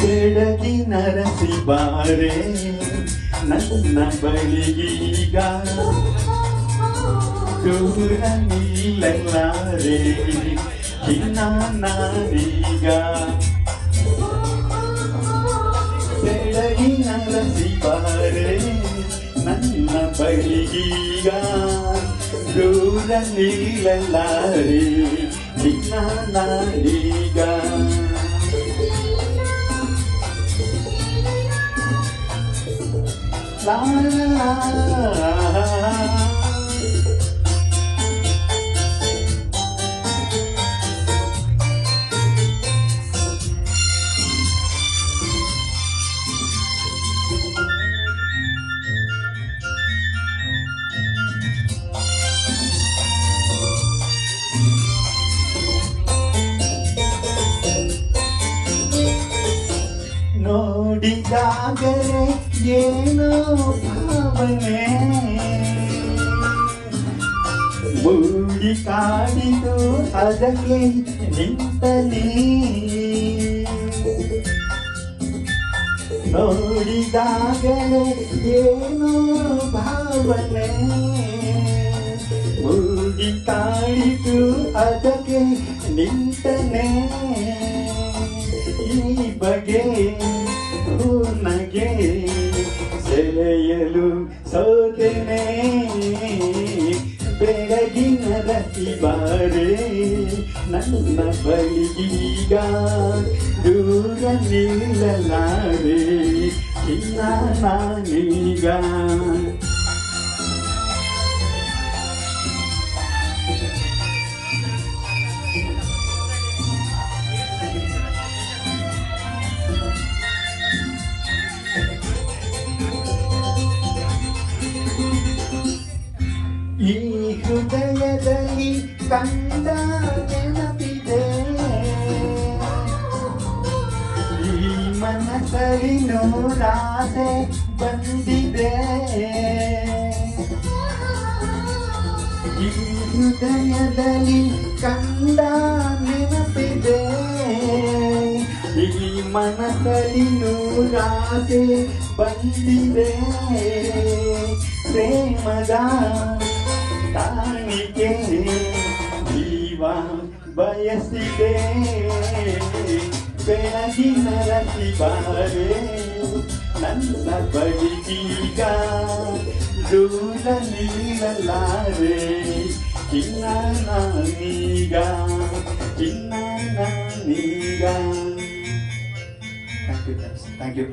ಬೆಳಗಿನ ರಸಿ ಬಾರೆ ನನ್ನ ಬಳಿಗೀಗ. ದೂರ ನಿಲ್ಲಲಾರೆ ಚಿನ್ನ ನಾನೀಗ ಬೆಳಗಿನ ರಸಿ ಬಾರೆ ನನ್ನ ಬಳಿಗೀಗ ದೂರ ನಿಲ್ಲಲಾರೆ ಚಿನ್ನ ನಾನೀಗ La. ಏನೋ ಭಾವನೆ. ಮೂಡಿ ಕಾಡಿತು ಅದಕ್ಕೆ ನಿಂತಲಿ. ನೋಡಿದಾಗಲೇ ಏನೋ ಭಾವನೆ. ಮೂಡಿ ಕಾಡಿತು ಅದಕ್ಕೆ ನಿಂತನೆ. ಈ ಬಗೆ ಸೋತೆನೆ ಬೆಳಗಿನ ರತಿ ಬಾರೆ. ನನ್ನ ಬಳಿಗೀಗ ದೂರ ನಿಲ್ಲಲಾರೆ. ಚಿನ್ನ ನಾನೀಗ ಈ ಹೃದಯದಲ್ಲಿ ಕಂಡ ನೆನಪಿದೆ. ಈ ಮನಸ್ಸಲ್ಲಿ ನೂರಾಸೆ ಬಂದಿದೆ. ಈ ಹೃದಯದಲ್ಲಿ ಕಂಡ ನೆನಪಿದೆ. ಈ ಮನಸ್ಸಲ್ಲಿ ನೂರಾಸೆ ಬಂದಿದೆ. ಪ್ರೇಮದ ಕಾಣಿಕೆ ಜೀವ ಬಯಸಿದೆ. ಬೆಳಗಿನ ರತಿ ಬಾರೆ ನನ್ನ ಬಳಿಗೀಗ ದೂರ ನೀಡಲಾರೆ ಚಿನ್ನ ನಾನೀಗ ಚಿನ್ನ ನಾನೀಗ. Thank you thank you